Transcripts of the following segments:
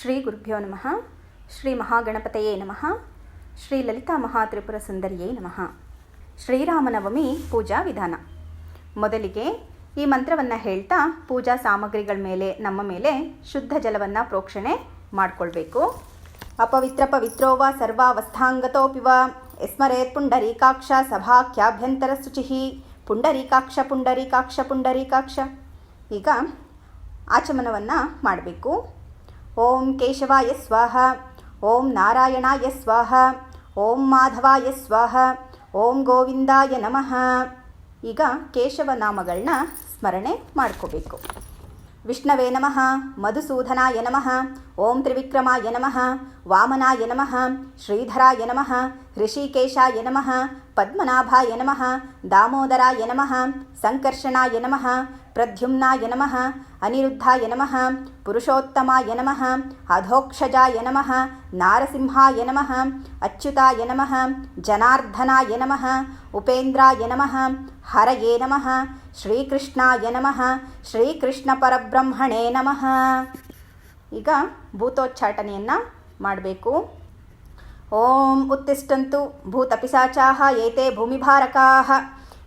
ಶ್ರೀ ಗುರುಭ್ಯೋ ನಮಃ ಶ್ರೀ ಮಹಾಗಣಪತಯೇ ನಮಃ ಶ್ರೀ ಲಲಿತಾ ಮಹಾತ್ರಿಪುರ ಸುಂದರಿಯೇ ನಮಃ ಶ್ರೀರಾಮನವಮಿ ಪೂಜಾ ವಿಧಾನ। ಮೊದಲಿಗೆ ಈ ಮಂತ್ರವನ್ನು ಹೇಳ್ತಾ ಪೂಜಾ ಸಾಮಗ್ರಿಗಳ ಮೇಲೆ, ನಮ್ಮ ಮೇಲೆ ಶುದ್ಧ ಜಲವನ್ನು ಪ್ರೋಕ್ಷಣೆ ಮಾಡಿಕೊಳ್ಬೇಕು. ಅಪವಿತ್ರ ಪವಿತ್ರೋವ ಸರ್ವಾವಸ್ಥಾಂಗತೋಪಿವ ಎಸ್ಮರೇತ್ ಪುಂಡರೀಕಾಕ್ಷ ಸಭಾಖ್ಯಾಭ್ಯಂತರ ಶುಚಿಹಿ ಪುಂಡರೀಕಾಕ್ಷ ಪುಂಡರೀಕಾಕ್ಷ ಪುಂಡರೀಕಾಕ್ಷ. ಈಗ ಆಚಮನವನ್ನು ಮಾಡಬೇಕು. ಓಂ ಕೇಶವಾಯ ಸ್ವಾಹ, ಓಂ ನಾರಾಯಣಾಯ ಸ್ವಾಹ, ಓಂ ಮಾಧವಾಯ ಸ್ವಾಹ, ಓಂ ಗೋವಿಂದಾಯ ನಮಃ. ಈಗ ಕೇಶವ ನಾಮಗಳನ್ನ ಸ್ಮರಣೆ ಮಾಡ್ಕೋಬೇಕು. ವಿಷ್ಣವೇ ನಮಃ, ಮಧುಸೂದನಾಯ ನಮಃ, ಓಂ ತ್ರಿವಿಕ್ರಮಾಯ ನಮಃ, ವಾಮನಾಯ ನಮಃ, ಶ್ರೀಧರಾಯ ನಮಃ, ಋಷಿಕೇಶಾಯ ನಮಃ ಪದ್ಮನಾಭಾಯ ನಮಃ ದಾಮೋದರಾಯ ನಮಃ ಸಂಕರ್ಷಣಾಯ ನಮಃ ಪ್ರದ್ಯುಮ್ನಾಯ ನಮಃ ಅನಿರುದ್ಧಾಯ ನಮಃ ಪುರುಷೋತ್ತಮಾಯ ನಮಃ ಅಧೋಕ್ಷಜಾಯ ನಮಃ ನಾರಸಿಂಹಾಯ ನಮಃ ಅಚ್ಯುತಾಯ ನಮಃ ಜನಾರ್ದನಾಯ ನಮಃ ಉಪೇಂದ್ರಾಯ ನಮಃ ಹರಯೇ ನಮಃ ಶ್ರೀಕೃಷ್ಣಾಯ ನಮಃ ಶ್ರೀಕೃಷ್ಣ ಪರಬ್ರಹ್ಮಣೇ ನಮಃ ಈಗ ಭೂತೋಚ್ಚಾಟನೆಯನ್ನು ಮಾಡಬೇಕು. ಓಂ ಉತ್ತಿಷ್ಟಂತು ಭೂತಪಿಸಾಚಾಹ ಏತೆ ಭೂಮಿಭಾರಕಾಹ,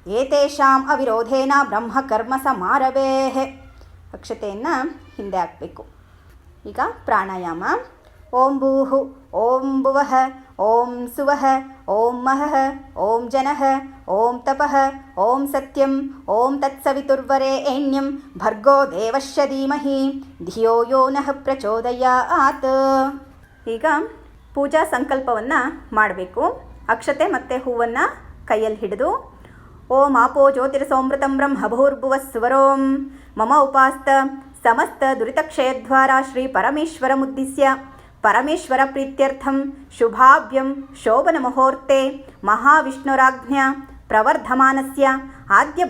ಏತೇಷಾಂ ಅವಿರೋಧೇನ ಬ್ರಹ್ಮಕರ್ಮ ಸಮಾರವೇಹ ಅಕ್ಷತೆಯನ್ನು ಹಿಂದೆ ಹಾಕಬೇಕು. ಈಗ ಪ್ರಾಣಾಯಾಮ. ಓಂ ಭೂಹು, ಓಂ ಭುವಃ, ಓಂ ಸುವಃ, ಓಂ ಮಹಃ, ಓಂ ಜನಃ, ಓಂ ತಪಃ, ಓಂ ಸತ್ಯಂ, ಓಂ ತತ್ಸವಿತುರ್ವರೆಣ್ಯಂ ಭರ್ಗೋ ದೇವಶ್ಯ ಧೀಮಹಿ, ಧಿಯೋ ಯೋ ನಃ ಪ್ರಚೋದಯಾತ್. ಈಗ ಪೂಜಾ ಸಂಕಲ್ಪವನ್ನು ಮಾಡಬೇಕು. ಅಕ್ಷತೆ ಮತ್ತು ಹೂವನ್ನು ಕೈಯಲ್ಲಿ ಹಿಡಿದು, ಓಂ ಆಪೋ ಜ್ಯೋತಿರಸೋಮೃತಂ ಬ್ರಹ್ಮ ಭೂರ್ಭುವ ಸ್ವರೋಂ ಮಮ ಉಪಾಸ್ತ ಸಮಸ್ತ ದುರಿತಕ್ಷಯದ್ವಾರ ಶ್ರೀ ಪರಮೇಶ್ವರಮುದ್ದಿಶ್ಯ ಪರಮೇಶ್ವರ ಪ್ರೀತ್ಯರ್ಥಂ ಶುಭಾಭ್ಯಂ ಶೋಭನ ಮುಹೂರ್ತೆ ಮಹಾವಿಷ್ಣುರಾಜ್ಞ ಪ್ರವರ್ಧಮಾನಸ್ಯ.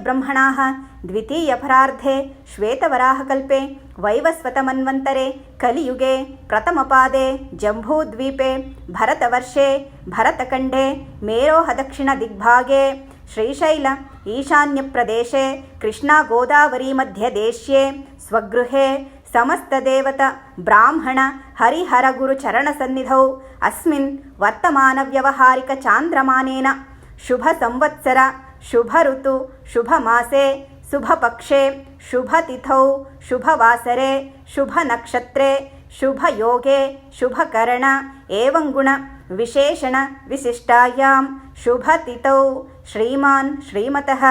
ಬ್ರಹ್ಮಣಾಃ ದ್ವಿತೀಯಪರಾರ್ಧೆ ಶ್ವೇತವರಾಹಕಲ್ಪೆ ಪ್ರಥಮಪಾದೆ, ಜಂಬೂದ್ವೀಪೆ, ಭರತವರ್ಷೆ, ಭರತಖಂಡೆ ಮೇರೋಹ ದಕ್ಷಿಣ ದಿಗ್ಭಾಗೆ ಶ್ರೀಶೈಲ, ಈಶಾನ್ಯಪ್ರದೇಶೆ ಕೃಷ್ಣಾ ಗೋದಾವರಿ ಮಧ್ಯದೇಶ್ಯೆ, ಸ್ವಗೃಹೆ ಸಮಸ್ತ ದೇವತ ಬ್ರಾಹ್ಮಣ ಹರಿಹರ ಗುರು ಚರಣ ಸನ್ನಿಧೌ ಅಸ್ಮಿನ್ ವರ್ತಮಾನ ವ್ಯವಹಾರಿಕ ಚಾಂದ್ರಮಾನೇನ, ಶುಭ ಸಂವತ್ಸರ, ಶುಭ ಋತು, ಶುಭ ಮಾಸೆ ಶುಭ ಪಕ್ಷೆ ಶುಭ ತಿಥೌ ಶುಭ ವಾಸರೆ ಶುಭ ನಕ್ಷತ್ರೆ ಶುಭ ಯೋಗೆ ಶುಭ ಕರಣ ಏವಂ ವಿಶೇಷಣ, ವಿಶಿಷ್ಟಾಯಾಂ ಶುಭ ತಿಥೌ ಶ್ರೀಮಾನ್, ಶ್ರೀಮತಃ.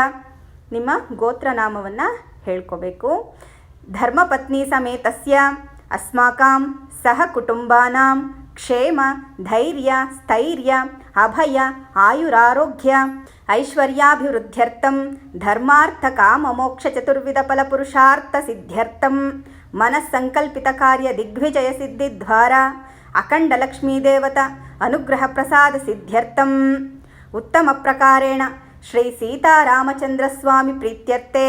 ನಿಮ್ಮ ಗೋತ್ರನಾಮವನ್ನು ಹೇಳ್ಕೋಬೇಕು. ಧರ್ಮಪತ್ನಿ ಸಮೇತಸ್ಯ, ಅಸ್ಮಾಕಂ ಸಹ ಕುಟುಂಬಾನಾಂ ಕ್ಷೇಮ, ಧೈರ್ಯ, ಸ್ಥೈರ್ಯ ಅಭಯ ಆಯುರಾರೋಗ್ಯ ಐಶ್ವರ್ಯಾಭಿವೃದ್ಧ್ಯರ್ಥಂ ಧರ್ಮಾರ್ಥ ಕಾಮ ಮೋಕ್ಷ ಚತುರ್ವಿಧ ಫಲಪುರುಷಾರ್ಥ ಸಿದ್ಧ್ಯರ್ಥಂ ಮನಸ್ಸಂಕಲ್ಪಿತ ಕಾರ್ಯ ದಿಗ್ವಿಜಯ ಸಿದ್ಧಿದ್ವಾರ ಅಖಂಡ ಲಕ್ಷ್ಮೀ ದೇವತ ಅನುಗ್ರಹ ಪ್ರಸಾದ ಸಿದ್ಧ್ಯರ್ಥಂ ಉತ್ತಮ ಪ್ರಕಾರೇಣ ಶ್ರೀ ಸೀತಾರಾಮಚಂದ್ರ ಸ್ವಾಮಿ ಪ್ರೀತ್ಯರ್ಥೆ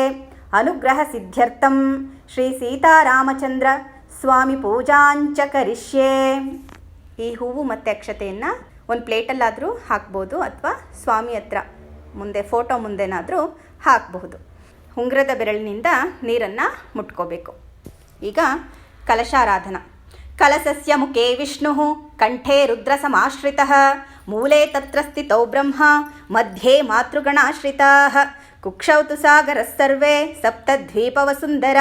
ಅನುಗ್ರಹ ಸಿದ್ಧ್ಯರ್ಥಂ ಶ್ರೀ ಸೀತಾರಾಮಚಂದ್ರ ಸ್ವಾಮಿ ಪೂಜಾಂಚ ಕರಿಷ್ಯೆ ಈ ಹೂವು ಮತ್ತು ಅಕ್ಷತೆಯನ್ನು ಒಂದು ಪ್ಲೇಟಲ್ಲಾದರೂ ಹಾಕ್ಬೋದು ಅಥವಾ ಸ್ವಾಮಿ ಹತ್ರ ಮುಂದೆ, ಫೋಟೋ ಮುಂದೆನಾದರೂ ಹಾಕಬಹುದು. ಉಂಗ್ರದ ಬೆರಳಿನಿಂದ ನೀರನ್ನು ಮುಟ್ಕೋಬೇಕು. ಈಗ ಕಲಶಾರಾಧನ. ಕಲಸಸ್ಯ ಮುಖೇ ವಿಷ್ಣು, ಕಂಠೆ ರುದ್ರ ಸಮಾಶ್ರಿತ ಮೂಲೆ ತತ್ರ ಸ್ಥಿತೌ ಬ್ರಹ್ಮ, ಮಧ್ಯೆ ಮಾತೃಗಣಾಶ್ರಿತಾ ಸರ್ವೇ ತು ಸಾಗರಸ್ಸರ್ವೇ ಸಪ್ತದ್ವೀಪವಸುಂದರ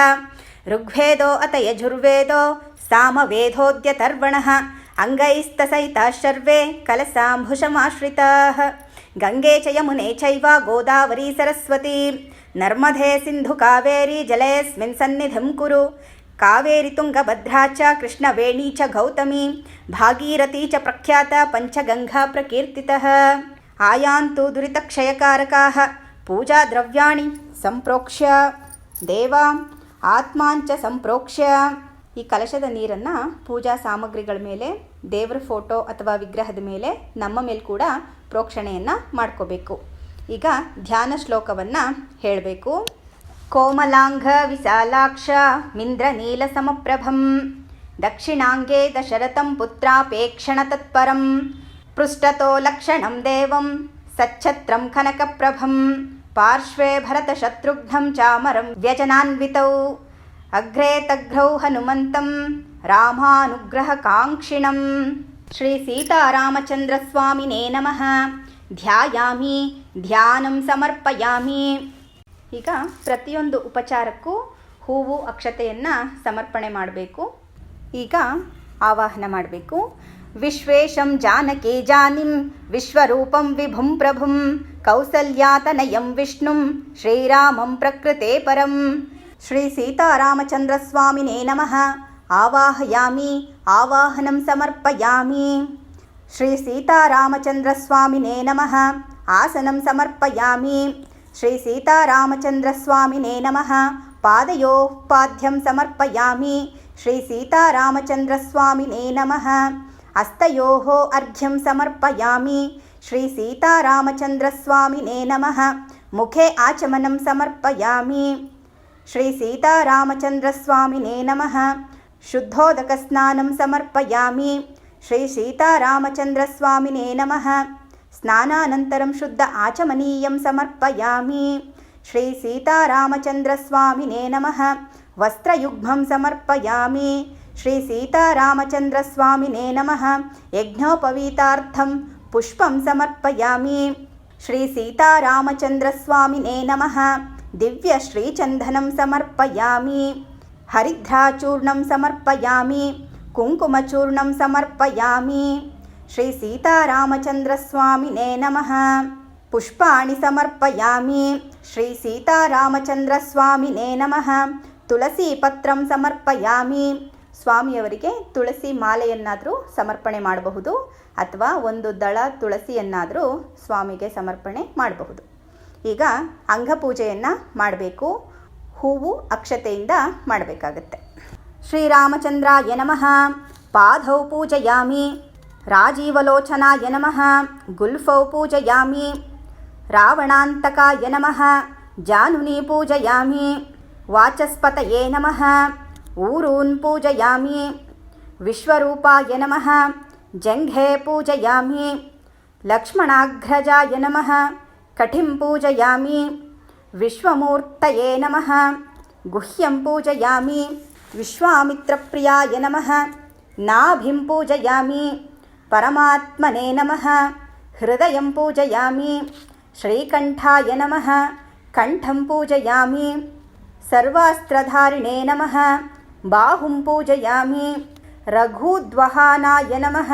ಋಗ್ವೇದೋ ಅತ ಯಜುರ್ವೇದೋ ಸಾಮವೇದೋದ್ಯತರ್ವಣಃ అంగైస్తసైతాः సర్వే కలసాంభుషమాశ్రితాः గంగే చ యమునే చైవ గోదావరీ సరస్వతీ. నర్మదే సింధు కావేరీ జలేస్మిన్ సన్నిధిం కురు. కావేరి తుంగభద్రా చ కృష్ణవేణీ చ గౌతమీ. భాగీరథీ చ ప్రఖ్యాత పంచగంగా ప్రకీర్తిత. ఆయాంతు దురితక్షయకారకా. పూజాద్రవ్యాణి సంప్రోక్ష్య. దేవాం ఆత్మాంచ సంప్రోక్ష్య. ಈ ಕಲಶದ ನೀರನ್ನು ಪೂಜಾ ಸಾಮಗ್ರಿಗಳ ಮೇಲೆ, ದೇವರ ಫೋಟೋ ಅಥವಾ ವಿಗ್ರಹದ ಮೇಲೆ, ನಮ್ಮ ಮೇಲೆ ಕೂಡ ಪ್ರೋಕ್ಷಣೆಯನ್ನು ಮಾಡ್ಕೋಬೇಕು. ಈಗ ಧ್ಯಾನ ಶ್ಲೋಕವನ್ನು ಹೇಳಬೇಕು. ಕೋಮಲಾಂಘ ವಿಶಾಲಾಕ್ಷ ಮಿಂದ್ರ ನೀಲ ಸಮಪ್ರಭಂ ದಕ್ಷಿಣಾಂಗೇ ದಶರಥಂ ಪುತ್ರಾಪೇಕ್ಷಣ ತತ್ಪರಂ ಪೃಷ್ಠತೋ ಲಕ್ಷಣಂ ದೇವಂ ಸಚ್ಛತ್ರಂ ಕನಕಪ್ರಭಂ ಪಾರ್ಶ್ವೇ ಭರತಶತ್ರುಘ್ನಂ ಚಾಮರಂ ವ್ಯಜನಾನ್ವಿತೌ ಅಗ್ರೇ ತಗ್ರೌ ಹನುಮಂತಂ ರಾಮಾನುಗ್ರಹಕಾಂಕ್ಷಿಣಂ ಶ್ರೀ ಸೀತಾರಾಮಚಂದ್ರಸ್ವಾಮಿನೇ ನಮಃ ಧ್ಯಾಯಾಮಿ ಧ್ಯಾನಂ ಸಮರ್ಪಯಾಮಿ ಈಗ ಪ್ರತಿಯೊಂದು ಉಪಚಾರಕ್ಕೂ ಹೂವು ಅಕ್ಷತೆಯನ್ನು ಸಮರ್ಪಣೆ ಮಾಡಬೇಕು. ಈಗ ಆವಾಹನ ಮಾಡಬೇಕು. ವಿಶ್ವೇಶಂ ಜಾನಕಿ ಜಾನಿಂ, ವಿಶ್ವರೂಪಂ ವಿಭುಂ ಪ್ರಭುಂ, ಕೌಸಲ್ಯಾತನಯಂ ವಿಷ್ಣುಂ, ಶ್ರೀರಾಮಂ ಪ್ರಕೃತೆ ಪರಂ. శ్రీ సీతారామచంద్రస్వామినే నమ. ఆవాహయామి ఆవాహనం సమర్పయామి. శ్రీ సీతారామచంద్రస్వామినే నమ. ఆసనం సమర్పయామి. శ్రీ సీతారామచంద్రస్వామినే నమ. పాదయోపాద్యం సమర్పయామి. శ్రీ సీతారామచంద్రస్వామినే నమ. హస్తయో అర్ఘ్యం సమర్పయామి. శ్రీ సీతారామచంద్రస్వామినే నమ. ముఖే ఆచమనం సమర్పయామి. శ్రీ సీతారామచంద్రస్వామినే నమ. శుద్ధోదక స్నానం సమర్పయామి. శ్రీ సీతారామచంద్రస్వామినే నమ. స్నానానంతరం శుద్ధ ఆచమనీయం సమర్పయామి. శ్రీ సీతారామచంద్రస్వామినే నమ. వస్త్రయుగ్మం సమర్పయామి. శ్రీ సీతారామచంద్రస్వామినే నమ. యజ్ఞోపవీతార్థం పుష్పం సమర్పయామి. శ్రీ సీతారామచంద్రస్వామినే నమ. ದಿವ್ಯ ಶ್ರೀಚಂದನಂ ಸಮರ್ಪಯಾಮಿ, ಹರಿದ್ರಾಚೂರ್ಣಂ ಸಮರ್ಪಯಾಮಿ, ಕುಂಕುಮಚೂರ್ಣಂ ಸಮರ್ಪಯಾಮಿ, ಶ್ರೀ ಸೀತಾರಾಮಚಂದ್ರಸ್ವಾಮಿನೇ ನಮಃ. ಪುಷ್ಪಾಣಿ ಸಮರ್ಪಯಾಮಿ, ಶ್ರೀ ಸೀತಾರಾಮಚಂದ್ರಸ್ವಾಮಿನೇ ನಮಃ. ತುಳಸಿ ಪತ್ರಂ ಸಮರ್ಪಯಾಮಿ, ಸ್ವಾಮಿಯವರಿಗೆ ತುಳಸಿ ಮಾಲೆಯನ್ನಾದರೂ ಸಮರ್ಪಣೆ ಮಾಡಬಹುದು ಅಥವಾ ಒಂದು ದಳ ತುಳಸಿಯನ್ನಾದರೂ ಸ್ವಾಮಿಗೆ ಸಮರ್ಪಣೆ ಮಾಡಬಹುದು. ಈಗ ಅಂಗಪೂಜೆಯನ್ನು ಮಾಡಬೇಕು. ಹೂವು ಅಕ್ಷತೆಯಿಂದ ಮಾಡಬೇಕಾಗತ್ತೆ. ಶ್ರೀರಾಮಚಂದ್ರಾಯ ನಮಃ. ಪಾದೌ ಪೂಜಯಾಮಿ. ರಾಜೀವಲೋಚನಾಯ ನಮಃ. ಗುಲ್ಫೌ ಪೂಜಯಾಮಿ. ರಾವಣಾಂತಕಾಯ ನಮಃ. ಜಾನುನಿ ಪೂಜಯಾಮಿ. ವಾಚಸ್ಪತಯೇ ನಮಃ. ಊರೂನ್ ಪೂಜಯಾಮಿ. ವಿಶ್ವರೂಪಾಯ ನಮಃ. ಜಂಘೆ ಪೂಜಯಾಮಿ. ಲಕ್ಷ್ಮಣಾಘ್ರಜಾಯ ನಮಃ. కఠిం పూజయామి. విశ్వమూర్తయే నమ. గుహ్యం పూజయామి. విశ్వామిత్రప్రియాయ నమ. నాభిం పూజయామి. పరమాత్మనే నమ. హృదయం పూజయామి. శ్రీకంఠాయ నమ. కంఠం పూజయామి. సర్వాస్త్రధారిణే నమ. బాహుం పూజయామి. రఘూద్వహానాయ నమ.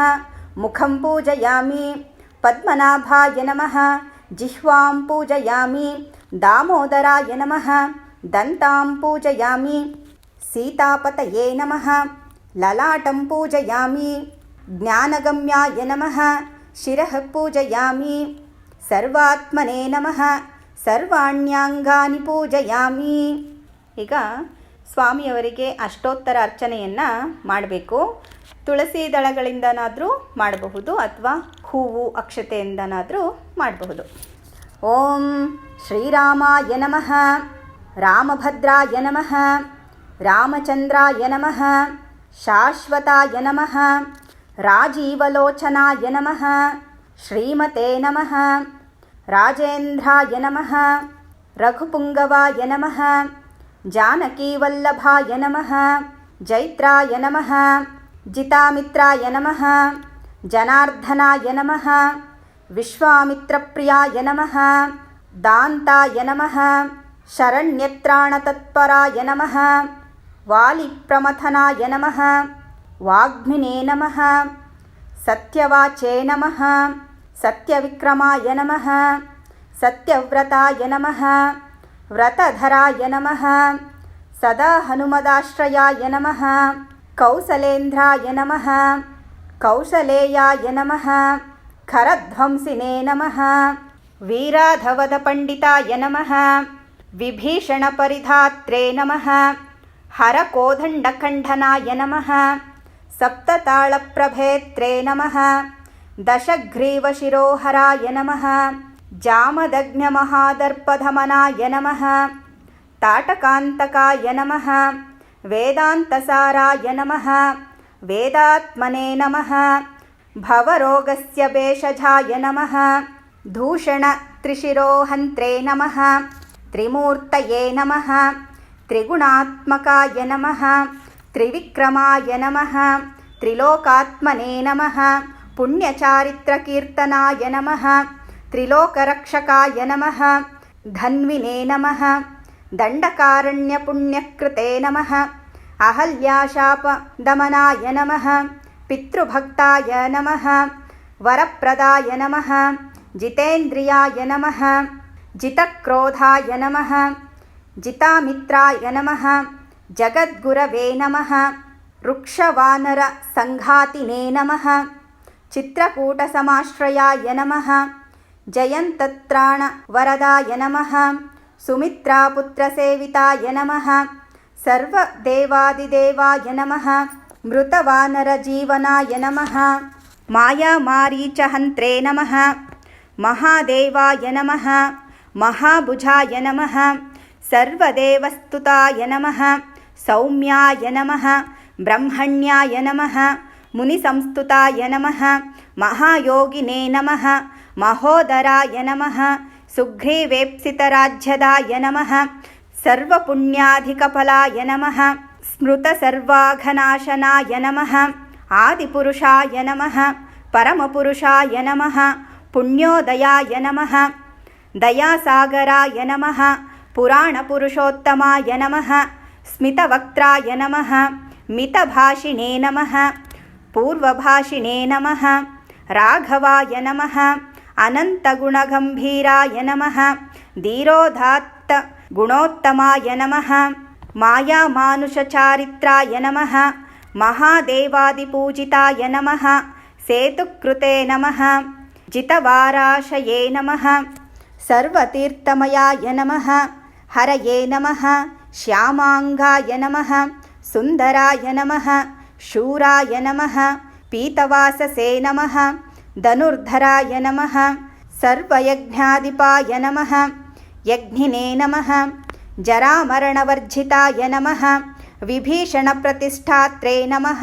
ముఖం పూజయామి. పద్మనాభాయ నమ. ಜಿಹ್ವಾಂ ಪೂಜಯಾಮಿ. ದಾಮೋದರಾಯ ನಮಃ. ದಂತಾಂ ಪೂಜಯಾಮಿ. ಸೀತಾಪತಯೇ ನಮಃ. ಲಲಾಟಂ ಪೂಜಯಾಮಿ. ಜ್ಞಾನಗಮ್ಯಾಯ ನಮಃ. ಶಿರಃ ಪೂಜಯಾಮಿ. ಸರ್ವಾತ್ಮನೇ ನಮಃ. ಸರ್ವಾಣ್ಯಾಂಗಾನಿ ಪೂಜಯಾಮಿ. ಈಗ ಸ್ವಾಮಿಯವರಿಗೆ ಅಷ್ಟೋತ್ತರ ಅರ್ಚನೆಯನ್ನು ಮಾಡಬೇಕು. ತುಳಸಿ ದಳಗಳಿಂದನಾದರೂ ಮಾಡಬಹುದು ಅಥವಾ ಹೂವು ಅಕ್ಷತೆಯಿಂದನಾದರೂ ಮಾಡಬಹುದು. ಓಂ ಶ್ರೀರಾಮಾಯ ನಮಃ, ರಾಮಭದ್ರಾಯ ನಮಃ, ರಾಮಚಂದ್ರಾಯ ನಮಃ, ಶಾಶ್ವತಾಯ ನಮಃ, ರಾಜೀವಲೋಚನಾಯ ನಮಃ, ಶ್ರೀಮತೆ ನಮಃ, ರಾಜೇಂದ್ರಾಯ ನಮಃ, ರಘುಪುಂಗವಾಯ ನಮಃ, ಜಾನಕೀವಲ್ಲಭಾಯ ನಮಃ, ಜೈತ್ರಾಯ ನಮಃ, ಜಿತಾಮಿತ್ರಾಯ ನಮಃ जनार्दनाय नमः। विश्वामित्रप्रियाय नमः। दान्ताय नमः। शरण्यत्राणतत्पराय नमः। वालिप्रमथनाय नमः। वाग्मिने नमः। सत्यवाचे नमः। सत्यविक्रमाय नमः। सत्यव्रताय नमः। व्रतधराय नमः। सदा हनुमदाश्रयाय नमः। कौसलेन्द्राय नमः। कौसलेयाय नमः। खरध्वंसिने नमः। वीराधवधपण्डिताय नमः। विभीषणपरिधात्रे नमः। हरकोदण्डखण्डनाय नमः। सप्तताळप्रभेत्रे नमः। दशग्रीवशिरोहराय नमः। जामदग्न्यमहादर्पधमनाय नमः। ताटकान्तकाय नमः। वेदान्तसाराय नमः। वेदात्मने नमः। भवरोगस्य वेषजाय नमः। धूषणत्रिशिरोहन्त्रे नमः। त्रिमूर्तये नमः। त्रिगुणात्मकाय नमः। त्रिविक्रमाय नमः। त्रिलोकात्मने नमः। पुण्यचारित्रकीर्तनाय नमः। त्रिलोकरक्षकाय नमः। धन्विने नमः। दण्डकारण्यपुण्यकृते नमः। अहल्याशापदमनाय नमः। पितृभक्ताय नमः। वरप्रदाय नमः। जितेन्द्रियाय नमः। जितक्रोधाय नमः। जितामित्राय नमः। जगद्गुरवे नमः। वृक्षवानरसङ्घातिने नमः। चित्रकूटसमाश्रयाय नमः। जयन्तत्राणवरदाय नमः। सुमित्रापुत्रसेविताय नमः सर्वदेवादिदेवाय नमः। मृतवानरजीवनाय नमः। मायामारीचहन्त्रे नमः। महादेवाय नमः। महाभुजाय नमः। सर्वदेवस्तुताय नमः। सौम्याय नमः। ब्रह्मण्याय नमः। मुनिसंस्तुताय नमः। महायोगिने नमः। महोदराय नमः। सुग्रीवेप्सितराज्यदाय नमः సర్వపుణ్యాధికఫలాయ నమ. స్మృతసర్వాఘనాశనాయ నమ. ఆదిపురుషాయ నమ. పరమపురుషాయ నమ. పుణ్యోదయాయ నమ. దయాసాగరాయ నమ. పురాణపురుషోత్తమాయ నమ. స్మితవక్త్రాయ నమ. మితభాషిణే నమ. పూర్వభాషిణే నమ. రాఘవాయ నమ. అనంతగుణగంభీరాయ నమ. ధీరోధాత్త धीरोदात्तगुणोत्तमाय नमः। मायामानुषचारित्राय नमः। महादेवादिपूजिताय नमः। सेतुकृते नमः। जितवाराशये नमः। सर्वतीर्थमयाय नमः। हरये नमः। श्यामाङ्गाय नमः। सुन्दराय नमः। शूराय नमः। पीतवाससे नमः। धनुर्धराय नमः। सर्वयज्ञाधिपाय नमः यज्ञिने नमः। जरामरणवर्जिताय नमः। विभीषणप्रतिष्ठात्रे नमः।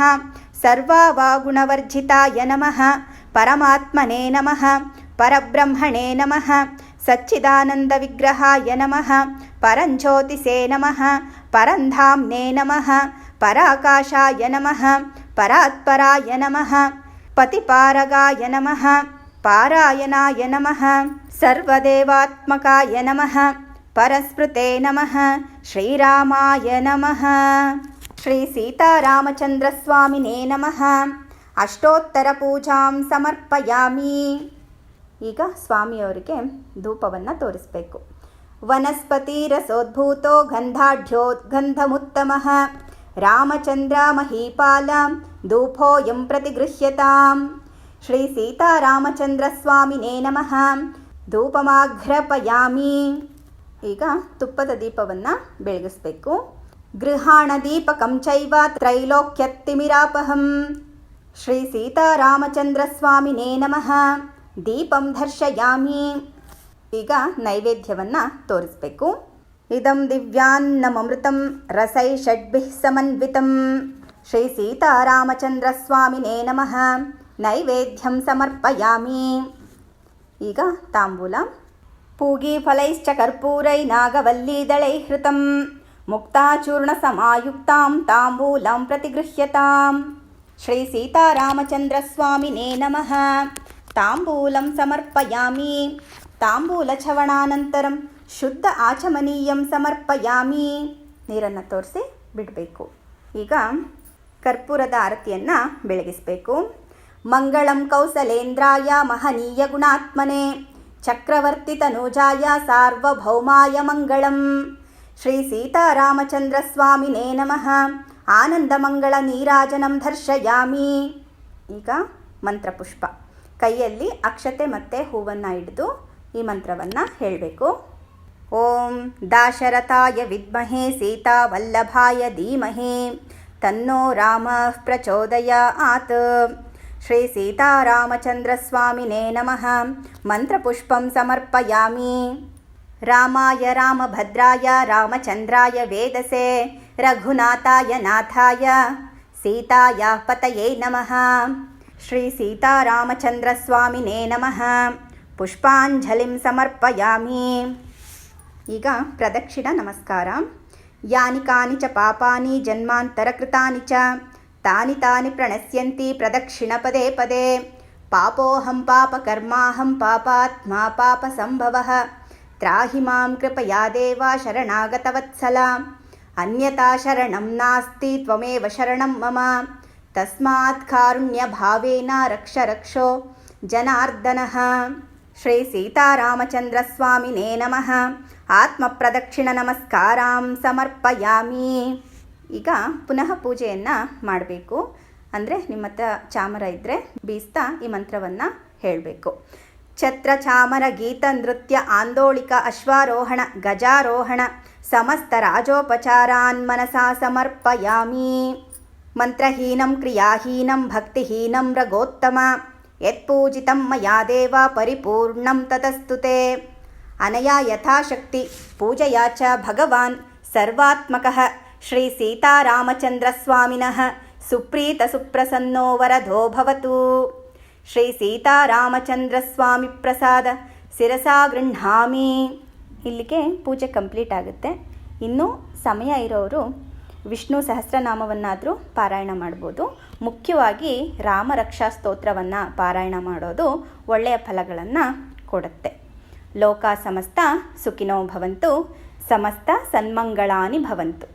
सर्वावागुणवर्जिताय नमः। परमात्मने नमः। परब्रह्मणे नमः। सच्चिदानन्दविग्रहाय नमः। परञ्ज्योतिषे नमः। परन्धाम्ने नमः। पराकाशाय नमः। परात्पराय नमः। पतिपारगाय नमः పారాయణాయ నమ సర్వదేవాత్మకాయ నమ పరస్మృతే నమ శ్రీరామాయ నమ శ్రీ సీతారామచంద్రస్వామినే నమ ಅಷ್ಟೋತ್ತರ ಪೂಜಾಂ ಸಮರ್ಪಯಾಮಿ ಈಗ ಸ್ವಾಮಿಯವರಿಗೆ ಧೂಪವನ್ನು ತೋರಿಸಬೇಕು ವನಸ್ಪತಿ ರಸೋದ್ಭೂತೋ ಗಂಧಾಢ್ಯೋದ್ಗಂಧಮುತ್ತಮ ರಾಮಚಂದ್ರ ಮಹೀಪಾಲ ಧೂಪೋಯಂ ಪ್ರತಿಗೃಹ್ಯತಾಂ ಶ್ರೀ ಸೀತಾರಾಮಚಂದ್ರಸ್ವಾಮಿನೇ ನಮಃ. ಧೂಪಮಾಘ್ರಪಯಾಮಿ. ಈಗ ತುಪ್ಪದ ದೀಪವನ್ನು ಬೆಳಗಿಸ್ಬೇಕು. ಗೃಹಾಣ ದೀಪಕಂ ಚೈವ ತ್ರೈಲೋಕ್ಯತ್ತಿಮಿರಾಪಹಂ. ಶ್ರೀ ಸೀತಾರಾಮಚಂದ್ರಸ್ವಾಮಿನೇ ನಮಃ. ದೀಪಂ ದರ್ಶಯಾಮಿ ಈಗ ನೈವೇದ್ಯವನ್ನು ತೋರಿಸ್ಬೇಕು. ಇದಂ ದಿವ್ಯಾನ್ನಮೃತಂ ರಸೈ ಷಡ್ಭಿಃ ಸಮನ್ವಿತಂ. ಶ್ರೀ ಸೀತಾರಾಮಚಂದ್ರಸ್ವಾಮಿನೇ ನಮಃ. ನೈವೇದ್ಯಂ ಸಮರ್ಪಯಾಮಿ. ಈಗ ತಾಂಬೂಲ. ಪೂಗಿ ಫಲೈಶ್ಚ ಕರ್ಪೂರೈ ನಾಗವಲ್ಲೀದಳೈ ಹೃತಂ. ಮುಕ್ತಾಚೂರ್ಣ ಸಮಾಯುಕ್ತಾಂ ತಾಂಬೂಲಂ ಪ್ರತಿಗೃಹ್ಯತಾಂ. ಶ್ರೀ ಸೀತಾರಾಮಚಂದ್ರಸ್ವಾಮಿನೇ ನಮಃ. ತಾಂಬೂಲಂ ಸಮರ್ಪಯಾಮಿ. ತಾಂಬೂಲಛವಣಾನಂತರಂ ಶುದ್ಧ ಆಚಮನೀಯಂ ಸಮರ್ಪಯಾಮಿ. ನೀರನ್ನು ತೋರಿಸಿ ಬಿಡಬೇಕು. ಈಗ ಕರ್ಪೂರದ ಆರತಿಯನ್ನು ಬೆಳಗಿಸಬೇಕು. ಮಂಗಳಂ ಕೌಸಲೇಂದ್ರಾಯ ಮಹನೀಯ ಗುಣಾತ್ಮನೆ. ಚಕ್ರವರ್ತಿತನೂಜಾಯ ಸಾರ್ವಭೌಮಾಯ ಮಂಗಳಂ. ಶ್ರೀ ಸೀತಾರಾಮಚಂದ್ರಸ್ವಾಮಿನೇ ನಮಃ. ಆನಂದಮಂಗಳ ನೀರಾಜನಂ ದರ್ಶಯಾಮಿ. ಈಗ ಮಂತ್ರಪುಷ್ಪ. ಕೈಯಲ್ಲಿ ಅಕ್ಷತೆ ಮತ್ತೆ ಹೂವನ್ನು ಹಿಡಿದು ಈ ಮಂತ್ರವನ್ನು ಹೇಳಬೇಕು. ಓಂ ದಾಶರಥಾಯ ವಿದ್ಮಹೇ ಸೀತಾವಲ್ಲಭಾಯ ಧೀಮಹೇ. ತನ್ನೋ ರಾಮ ಪ್ರಚೋದಯಾತ್. శ్రీ సీతారామచంద్రస్వామినే నమ. మంత్రపుష్పం సమర్పయామి. రామాయ రామభద్రాయ రామచంద్రాయ వేదసే. రఘునాథాయ నాథాయ. సీతాయా పతయే నమ. శ్రీ సీతారామచంద్రస్వామినే నమ. పుష్పాంజలిం సమర్పయామి. ఇక ప్రదక్షిణ నమస్కారం. యాని కాని చ పాపాని జన్మాంతరకృతాని చ. తాని తాని ప్రణశ్యంతి ప్రదక్షిణ పదే పదే. పాపోహం పాపకర్మాహం పాపాత్మా పాప సంభవ త్రాహి మాం కృపయా దేవా శరణాగతవత్సలా. అన్యతా శరణం నాస్తి త్వమేవ శరణం మమ. తస్మాత్ కారుణ్యభావేన రక్ష రక్షో జనార్దన. శ్రీ సీతారామచంద్రస్వామినే నమ. ఆత్మప్రదక్షిణ నమస్కారాం సమర్పయామి. ಈಗ ಪುನಃ ಪೂಜೆಯನ್ನು ಮಾಡಬೇಕು. ಅಂದರೆ ನಿಮ್ಮ ಹತ್ರ ಚಾಮರ ಇದ್ದರೆ ಬೀಸ್ತಾ ಈ ಮಂತ್ರವನ್ನು ಹೇಳಬೇಕು. ಛತ್ರ ಚಾಮರ ಗೀತ ನೃತ್ಯ ಆಂದೋಳಿಕ ಅಶ್ವಾರೋಹಣ ಗಜಾರೋಹಣ ಸಮಸ್ತ ರಾಜೋಪಚಾರಾನ್ ಮನಸಾ ಸಮರ್ಪಯಾಮಿ. ಮಂತ್ರಹೀನಂ ಕ್ರಿಯಾಹೀನಂ ಭಕ್ತಿಹೀನಂ ರಗೋತ್ತಮ ಯತ್ಪೂಜಿತಂ ಮಯಾ ದೇವ ಪರಿಪೂರ್ಣಂ ತತಸ್ತುತೆ ಅನಯ ಯಥಾಶಕ್ತಿ ಪೂಜೆಯಾ ಚ ಭಗವಾನ್ ಸರ್ವಾತ್ಮಕಃ. ಶ್ರೀ ಸೀತಾರಾಮಚಂದ್ರಸ್ವಾಮಿನಃ ಸುಪ್ರೀತ ಸುಪ್ರಸನ್ನೋ ವರದೋ ಭವತು ಶ್ರೀ ಸೀತಾರಾಮಚಂದ್ರಸ್ವಾಮಿ ಪ್ರಸಾದ ಶಿರಸಾ ಗೃಹಾಮಿ ಇಲ್ಲಿಗೆ ಪೂಜೆ ಕಂಪ್ಲೀಟ್ ಆಗುತ್ತೆ. ಇನ್ನೂ ಸಮಯ ಇರೋರು ವಿಷ್ಣು ಸಹಸ್ರನಾಮವನ್ನಾದರೂ ಪಾರಾಯಣ ಮಾಡ್ಬೋದು. ಮುಖ್ಯವಾಗಿ ರಾಮರಕ್ಷಾ ಸ್ತೋತ್ರವನ್ನು ಪಾರಾಯಣ ಮಾಡೋದು ಒಳ್ಳೆಯ ಫಲಗಳನ್ನು ಕೊಡುತ್ತೆ. ಲೋಕ ಸಮಸ್ತ ಸುಖಿನೋ ಭವಂತು, ಸಮಸ್ತ ಸನ್ಮಂಗಳಾನಿ ಭವಂತು.